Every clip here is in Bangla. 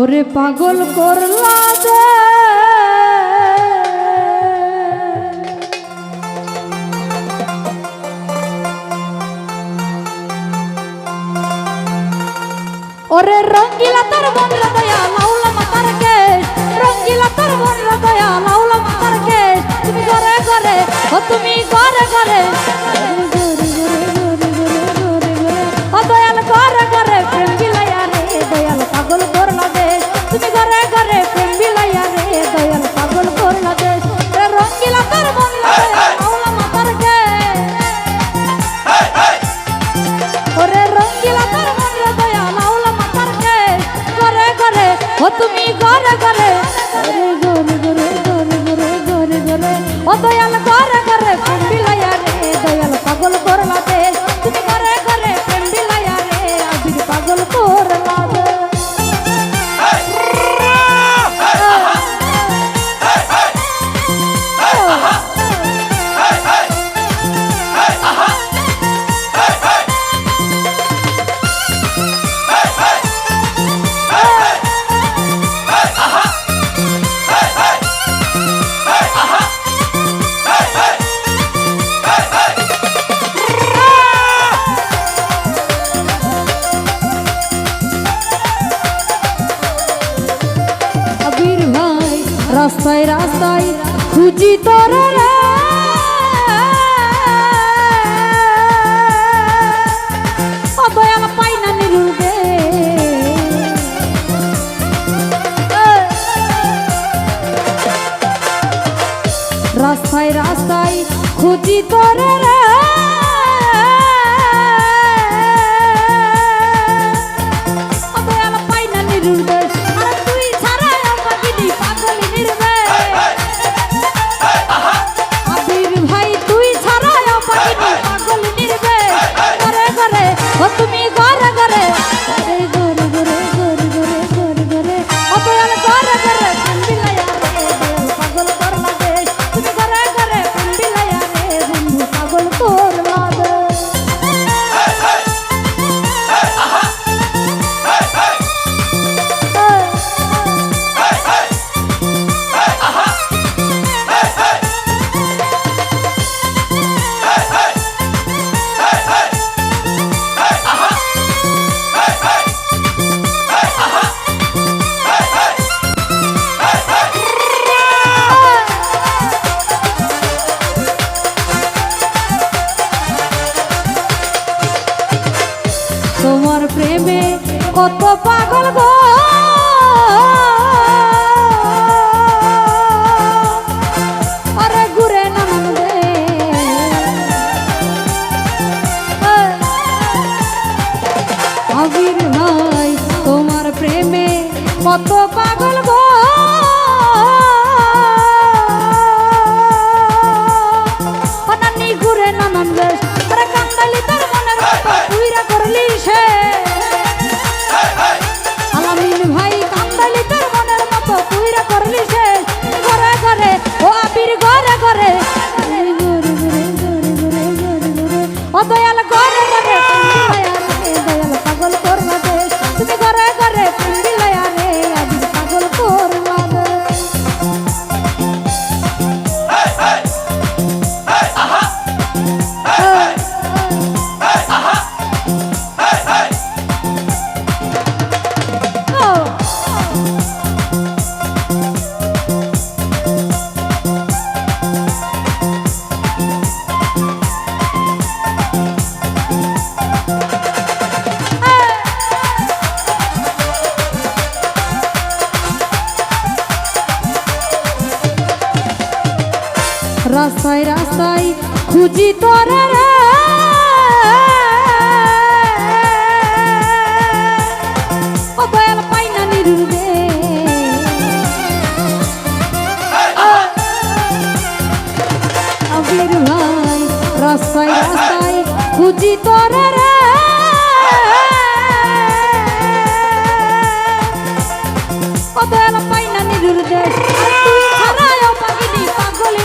ওরে পাগল করলা দে ওরে রঙ্গিলা তার মন দয়া, লাউলা মাতার কে রঙ্গিলা তার মন দয়া, লাউলা মাতার কে তুমি ঘরে ঘরে ও তুমি রাস্তায় রাস্তায় খুঁজি তোর রাস্তায় রাস্তায় খুঁজি তোরা খুঁজি তোরে রে। ও দয়াল পাইনা নিরুবে। আবির ভাই, রাস্তায় রাস্তায় খুঁজি তোরে রে। ও দয়াল পাইনা নিরুর দেশ পাগলি পাগলি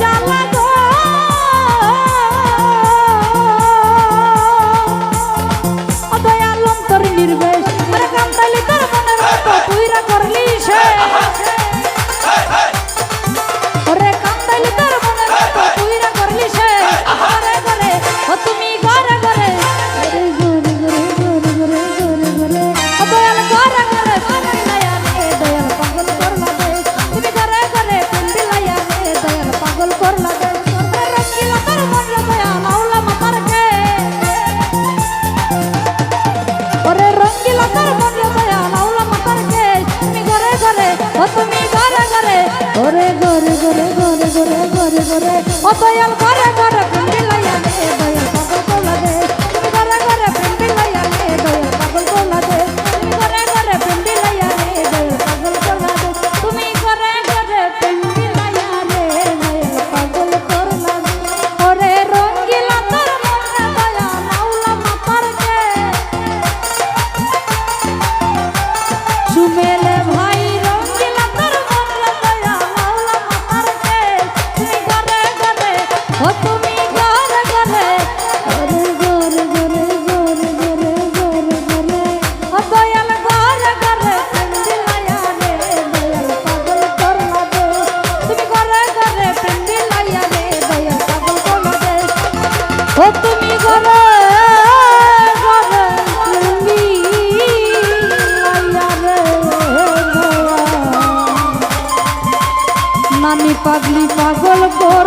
জ্বালা গো পাগলি পাগল বল